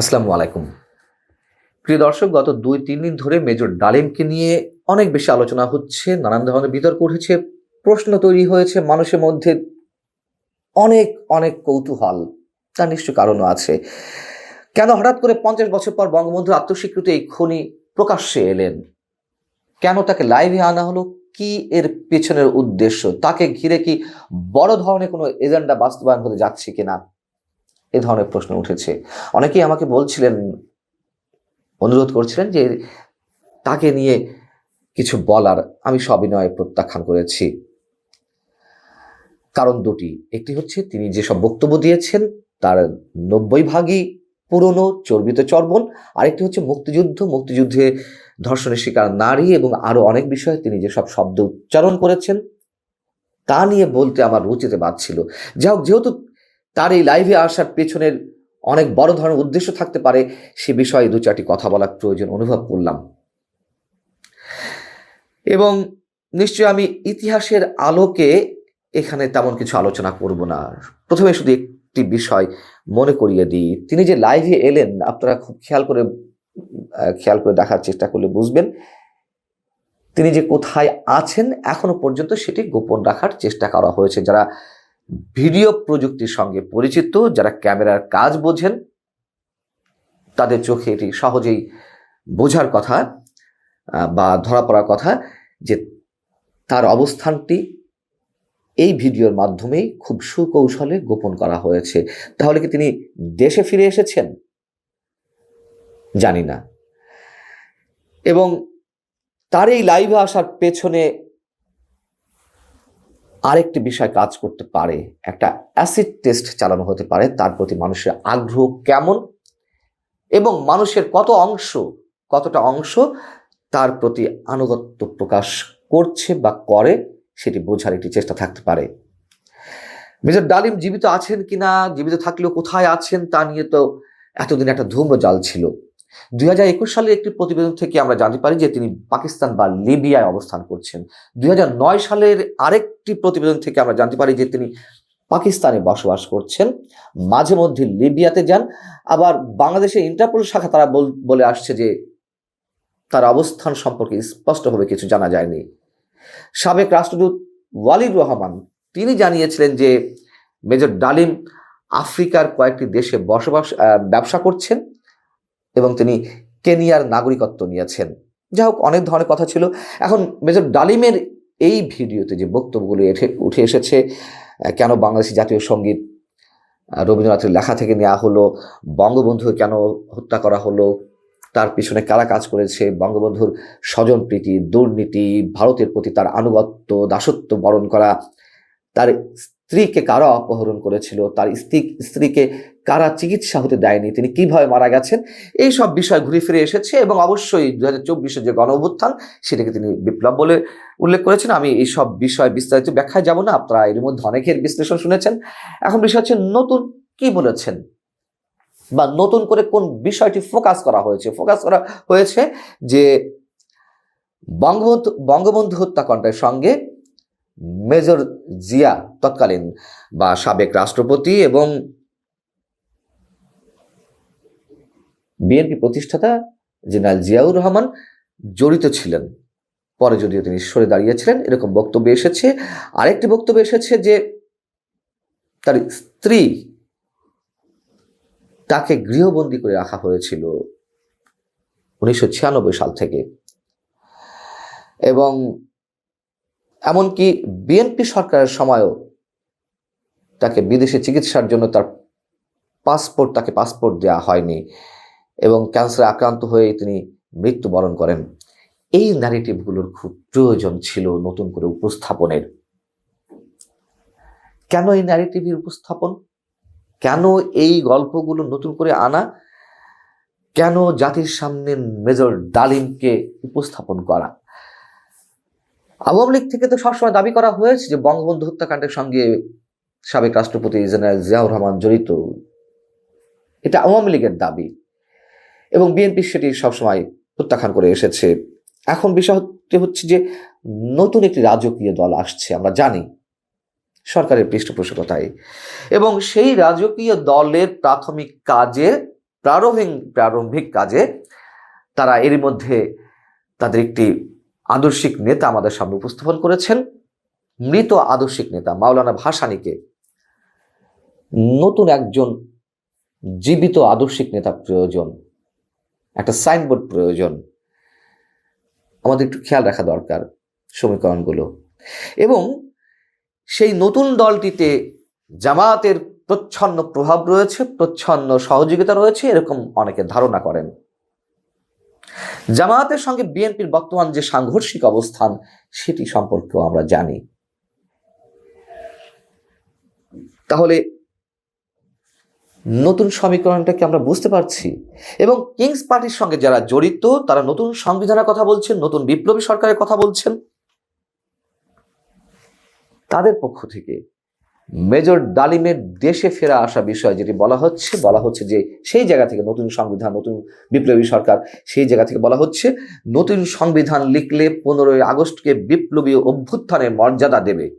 আসসালামু আলাইকুম। প্রিয় দর্শক, গত দুই, তিন দিন ধরে মেজর ডালিমকে নিয়ে অনেক বেশি আলোচনা হচ্ছে, নানান ধরনের বিতর্ক উঠেছে, প্রশ্ন তৈরি হয়েছে, মানুষের মধ্যে অনেক অনেক কৌতূহল, তার নিশ্চয় কারণও আছে। কেন হঠাৎ করে পঞ্চাশ বছর পর বঙ্গবন্ধুর আত্মস্বীকৃত এই খনি প্রকাশ্যে এলেন? কেন তাকে লাইভে আনা হলো? কি এর পেছনের উদ্দেশ্য? তাকে ঘিরে কি বড় ধরনের কোনো এজেন্ডা বাস্তবায়ন হতে যাচ্ছে কিনা? এ ধরনের প্রশ্ন উঠেছে। অনেকেই আমাকে বলছিলেন, অনুরোধ করছিলেন যে তাকে নিয়ে কিছু বলার আমি সবিনয়ে প্রত্যাখ্যান করেছি। কারণ দুটি, একটি হচ্ছে তিনি যেসব বক্তব্য দিয়েছেন তার নব্বই ভাগই পুরনো, চর্বিত চর্বণ, আরেকটি হচ্ছে মুক্তিযুদ্ধ, মুক্তিযুদ্ধে ধর্ষণের শিকার নারী এবং আরও অনেক বিষয়ে তিনি যেসব শব্দ উচ্চারণ করেছেন, তা নিয়ে বলতে আমার রুচিতে বাদছিল যাই হোক, যেহেতু তার এই লাইভে আসার পেছনের অনেক বড় ধরনের উদ্দেশ্য থাকতে পারে, সে বিষয়ে দু চারটি কথা বলার প্রয়োজন অনুভব করলাম। এবং নিশ্চয় আমি ইতিহাসের আলোকে এখানে তেমন কিছু আলোচনা করব না। প্রথমে শুধু একটি বিষয় মনে করিয়ে দিই, তিনি যে লাইভে এলেন, আপনারা খুব খেয়াল করে খেয়াল করে দেখার চেষ্টা করলে বুঝবেন, তিনি যে কোথায় আছেন এখনও পর্যন্ত সেটি গোপন রাখার চেষ্টা করা হয়েছে। যারা ভিডিও প্রযুক্তির সঙ্গে পরিচিত, যারা ক্যামেরার কাজ বোঝেন, তাদের চোখে এটি সহজেই বোঝার কথা বা ধরা পড়ার কথা যে তার অবস্থানটি এই ভিডিওর মাধ্যমেই খুব সুকৌশলে গোপন করা হয়েছে। তাহলে কি তিনি দেশে ফিরে এসেছেন? জানি না। এবং তার এই লাইভে আসার পেছনে আরেকটি বিষয় কাজ করতে পারে। একটা অ্যাসিড টেস্ট চালানো হতে পারে, তার প্রতি মানুষের আগ্রহ কেমন এবং মানুষের কত অংশ, কতটা অংশ তার প্রতি আনুগত্য প্রকাশ করছে বা করে, সেটি বোঝার একটি চেষ্টা থাকতে পারে। মেজর ডালিম জীবিত আছেন কিনা, জীবিত থাকলেও কোথায় আছেন তা নিয়ে তো এতদিন একটা ধূম্রজাল ছিল। দুই হাজার একুশ সালের একটি প্রতিবেদন থেকে আমরা জানতে পারি যে তিনি পাকিস্তান বা লিবিয়ায় অবস্থান করছেন। দুই হাজার নয় সালের আরেকটি প্রতিবেদন থেকে আমরা জানতে পারি যে তিনি পাকিস্তানে বসবাস করছেন। মাঝে মধ্যে লিবিয়াতে যান। আবার বাংলাদেশের ইন্টারপোল শাখা তারা বল- আসছে যে তার অবস্থান সম্পর্কে স্পষ্টভাবে কিছু জানা যায়নি। সাবেক রাষ্ট্রদূত ওয়ালিদ রহমান, তিনি জানিয়েছিলেন যে মেজর ডালিম আফ্রিকার কয়েকটি দেশে বসবাস ব্যবসা করছেন। এবং তিনি কেনিয়ার নাগরিকত্ব নিয়েছেন। যাই হোক অনেক ধরনের কথা ছিল। এখন মেজর ডালিমের এই ভিডিওতে যে বক্তব্যগুলো উঠে এসেছে কেন বাংলাদেশি জাতীয় সংগীত রবীন্দ্রনাথের লেখা থেকে নেওয়া হলো বঙ্গবন্ধু কেন হত্যা করা হলো, তার পিছনে কারা কাজ করেছে, বঙ্গবন্ধুর স্বজন প্রীতি, দুর্নীতি, ভারতের প্রতি তার আনুগত্য, দাসত্ব বরণ করা, তার স্ত্রীকে কারা অপহরণ করেছিল? তার স্ত্রী, স্ত্রীকে কারা চিকিৎসা হতে দেয়নি? তিনি কীভাবে মারা গেছেন? এই সব বিষয় ঘুরে ফিরে এসেছে এবং অবশ্যই দু হাজার চব্বিশে যে গণ অভ্যুত্থান সেটাকে তিনি বিপ্লব বলে উল্লেখ করেছেন। আমি এই সব বিষয় বিস্তারিত ব্যাখ্যায় যাব না, আপনারা এর মধ্যে অনেকের বিশ্লেষণ শুনেছেন। এখন বিষয় হচ্ছে নতুন কি বলেছেন? বা নতুন করে কোন বিষয়টি ফোকাস করা হয়েছে? ফোকাস করা হয়েছে যে বঙ্গবন্ধু বঙ্গবন্ধু হত্যাকাণ্ডের সঙ্গে মেজর জিয়া তৎকালীন বা সাবেক রাষ্ট্রপতি এবং বিএনপি প্রতিষ্ঠাতা জেনারেল জিয়াউর রহমান জড়িত ছিলেন। পরে যদিও তিনি সরে দাঁড়িয়েছিলেন, এরকম বক্তব্য এসেছে। আরেকটি বক্তব্য এসেছে যে তার স্ত্রী তাকে গৃহবন্দী করে রাখা হয়েছিল উনিশশো ছিয়ানব্বই সাল থেকে। এবং এমনকি বিএনপি সরকারের সময়ও তাকে বিদেশে চিকিৎসার জন্য তার পাসপোর্ট, তাকে পাসপোর্ট দেওয়া হয়নি এবং ক্যান্সারে আক্রান্ত হয়ে তিনি মৃত্যুবরণ করেন। এই ন্যারেটিভগুলোর খুব প্রয়োজন ছিল নতুন করে উপস্থাপনের। কেন এই ন্যারেটিভের উপস্থাপন? কেন এই গল্পগুলো নতুন করে আনা? কেন জাতির সামনে মেজর ডালিমকে উপস্থাপন করা? আওয়ামী লীগ থেকে তো সবসময় দাবি করা হয়েছে যে বঙ্গবন্ধু হত্যাকাণ্ডের সঙ্গে সাবেক রাষ্ট্রপতি জেনারেল জিয়াউর রহমান জড়িত। এটা আওয়ামী লীগের দাবি। এবং বিএনপি সেটি সবসময় প্রত্যাখ্যান করে এসেছে। এখন বিষয়টি হচ্ছে যে নতুন একটি রাজকীয় দল আসছে, আমরা জানি, সরকারের পৃষ্ঠপোষকতায়। এবং সেই রাজকীয় দলের প্রাথমিক কাজের প্রারম্ভিক প্রারম্ভিক কাজে তারা এরই মধ্যে তাদের একটি আদর্শিক নেতা আমাদের সামনে উপস্থাপন করেছেন। মৃত আদর্শিক নেতা মাওলানা ভাসানীকে নতুন একজন জীবিত আদর্শিক নেতা প্রয়োজন, একটা সাইনবোর্ড প্রয়োজন। আমাদের একটু খেয়াল রাখা দরকার সমীকরণগুলো। এবং সেই নতুন দলটিতে জামায়াতের প্রচ্ছন্ন প্রভাব রয়েছে, প্রচ্ছন্ন সহযোগিতা রয়েছে, এরকম অনেকে ধারণা করেন। জামায়াতের সঙ্গে বিএনপির বর্তমান যে সাংঘর্ষিক অবস্থান, সেটি সম্পর্কেও আমরা জানি। তাহলে নতুন সমীকরণটাকে আমরা বুঝতে পারছি এবং কিংস পার্টির সঙ্গে যারা জড়িত, তারা নতুন সংবিধানের কথা বলছেন, নতুন বিপ্লবী সরকারের কথা বলছেন। তাদের পক্ষ থেকে মেজর ডালিমের দেশে ফেরা আসা বিষয় যেটি বলা হচ্ছে বলা হচ্ছে যে সেই জায়গা থেকে নতুন সংবিধান, নতুন বিপ্লবী সরকার, সেই জায়গা থেকে বলা হচ্ছে নতুন সংবিধান লিখলে পনেরোই আগস্টকে বিপ্লবী অভ্যুত্থানের মর্যাদা দেবে।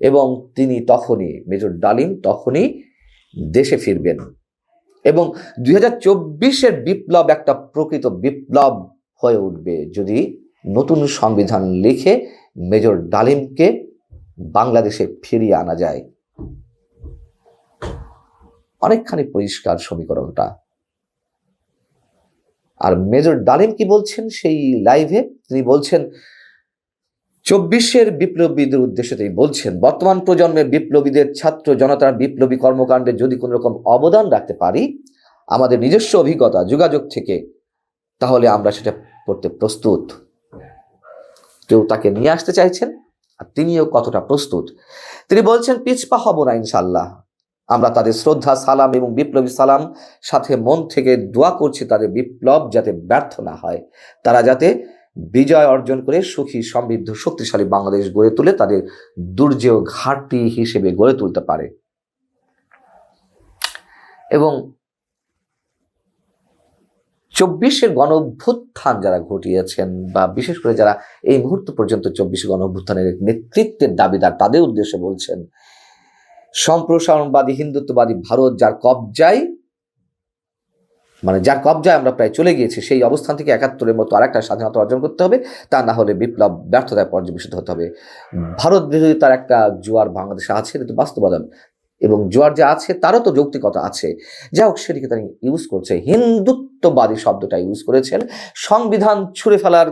এবং তিনি তখনই, মেজর ডালিম তখনই দেশে ফিরবেন। এবং দুই হাজার চব্বিশের বিপ্লব একটা প্রকৃত বিপ্লব হয়ে উঠবে যদি নতুন সংবিধান লিখে মেজর ডালিমকে বাংলাদেশে ফিরিয়ে আনা যায়। অনেকখানি পরিষ্কার সমীকরণটা। আর মেজর ডালিম কি বলছেন সেই লাইভে? তিনি বলছেন, চব্বিশের বিপ্লবীদের উদ্দেশ্যে তিনি বলছেন, বর্তমান প্রজন্মের বিপ্লবীদের ছাত্র জনতার বিপ্লবী কর্মকাণ্ডে যদি কোনো রকম অবদান রাখতে পারি, আমাদের নিজস্ব অভিজ্ঞতা, যোগাযোগ থেকে, তাহলে আমরা সেটা করতে প্রস্তুত। কেউ তাকে নিয়ে আসতে চাইছেন? আর তিনিও কতটা প্রস্তুত? তিনি বলছেন, পিছপা হব না ইনশাল্লাহ আমরা তাদের শ্রদ্ধা, সালাম এবং বিপ্লবী সালাম সাথে মন থেকে দোয়া করছি তাদের বিপ্লব যাতে ব্যর্থ না হয়। তারা যাতে বিজয় অর্জন করে সুখী, সমৃদ্ধ, শক্তিশালী বাংলাদেশ গড়ে তুলে তাদের দুর্জেয় ঘাটতি হিসেবে গড়ে তুলতে পারে। এবং চব্বিশের গণ অভ্যুত্থান যারা ঘটিয়েছেন বা বিশেষ করে যারা এই মুহূর্ত পর্যন্ত চব্বিশে গণ অভ্যুত্থানের নেতৃত্বের দাবিদার, তাদের উদ্দেশ্যে বলছেন, সম্প্রসারণবাদী, হিন্দুত্ববাদী ভারত যার কবজায় মানে যার কবজায় আমরা প্রায় চলে গিয়েছি, সেই অবস্থান থেকে একাত্তরের মতো আরেকটা স্বাধীনতা অর্জন করতে হবে, তা না হলে বিপ্লব ব্যর্থতায় পর্যবেসিত হতে হবে। ভারত বিরোধিতার একটা জোয়ার বাংলাদেশে আছে, এটা তো বাস্তবতা এবং জোয়ার যে আছে, তারও তো যৌক্তিকতা আছে। যা হোক, সেটিকে তিনি ইউজ করছে। হিন্দুত্ববাদী শব্দটা ইউজ করেছেন। সংবিধান ছুঁড়ে ফেলার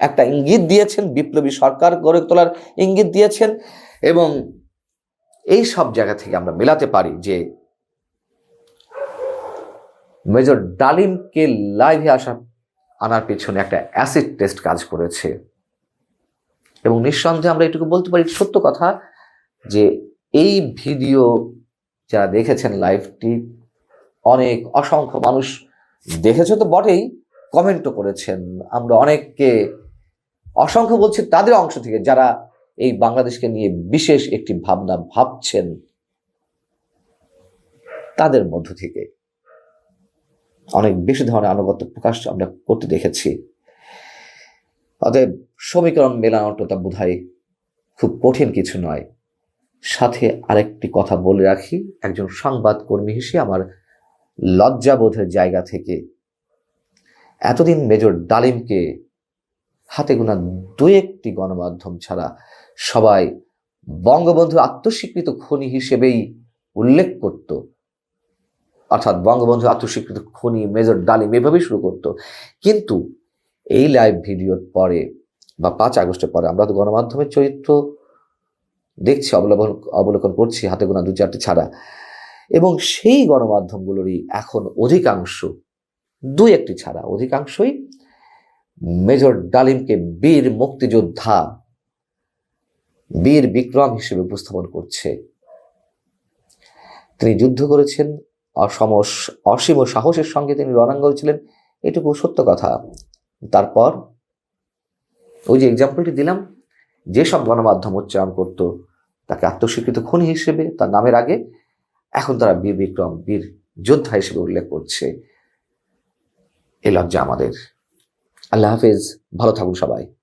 একটা ইঙ্গিত দিয়েছেন, বিপ্লবী সরকার গড়ে তোলার ইঙ্গিত দিয়েছেন এবং এই সব জায়গা থেকে আমরা মেলাতে পারি যে মেজর ডালিমকে লাইভে আসা, আনার পেছনে একটা অ্যাসিড টেস্ট কাজ করেছে। এবং নিঃসন্দেহে আমরা এটুকু বলতে পারি, সত্য কথা যে এই ভিডিও যারা দেখেছেন লাইভটি অনেক অসংখ্য মানুষ দেখেছে তো বটেই কমেন্টও করেছেন। আমরা অনেককে অসংখ্য বলছি তাদের অংশ থেকে যারা এই বাংলাদেশকে নিয়ে বিশেষ একটি ভাবনা ভাবছেন, তাদের মধ্য থেকে অনেক বেশি ধরনের আনুগত্য প্রকাশ আমরা করতে দেখেছি। অতএব সমীকরণ মেলানোটা বোধ খুব কঠিন কিছু নয়। সাথে আরেকটি কথা বলে রাখি, একজন সংবাদ কর্মী হিসেবে আমার লজ্জাবোধের জায়গা থেকে এতদিন মেজর ডালিমকে হাতে গোনা দু একটি গণমাধ্যম ছাড়া সবাই বঙ্গবন্ধু আত্মস্বীকৃত খনি হিসেবেই উল্লেখ করত। অর্থাৎ বঙ্গবন্ধু আত্মস্বীকৃত খনি, মেজর ডালিম এভাবেই শুরু করত। কিন্তু এই লাইভ ভিডিওর পরে বা পাঁচ আগস্টের পরে আমরা তো গণমাধ্যমের চরিত্র দেখছি, অবলম্বন, অবলোকন করছি হাতে গোনা দু চারটি ছাড়া। এবং সেই গণমাধ্যমগুলোরই এখন অধিকাংশ, দুই একটি ছাড়া অধিকাংশই মেজর ডালিমকে বীর মুক্তিযোদ্ধা, বীর বিক্রম হিসেবে উপস্থাপন করছে। তিনি যুদ্ধ করেছেন, অসম অসীম সাহসের সঙ্গে তিনি রণাঙ্গল ছিলেন, এটুকু সত্য কথা। তারপর ওই যে এক্সাম্পলটি দিলাম, যেসব গণমাধ্যম উচ্চারণ করত, তাকে আত্মস্বীকৃত খুনি হিসেবে, তার নামের আগে এখন তারা বীর বিক্রম, বীর যোদ্ধা হিসেবে উল্লেখ করছে। এ লজ্জা আমাদের। আল্লাহ হাফেজ, ভালো থাকুন সবাই।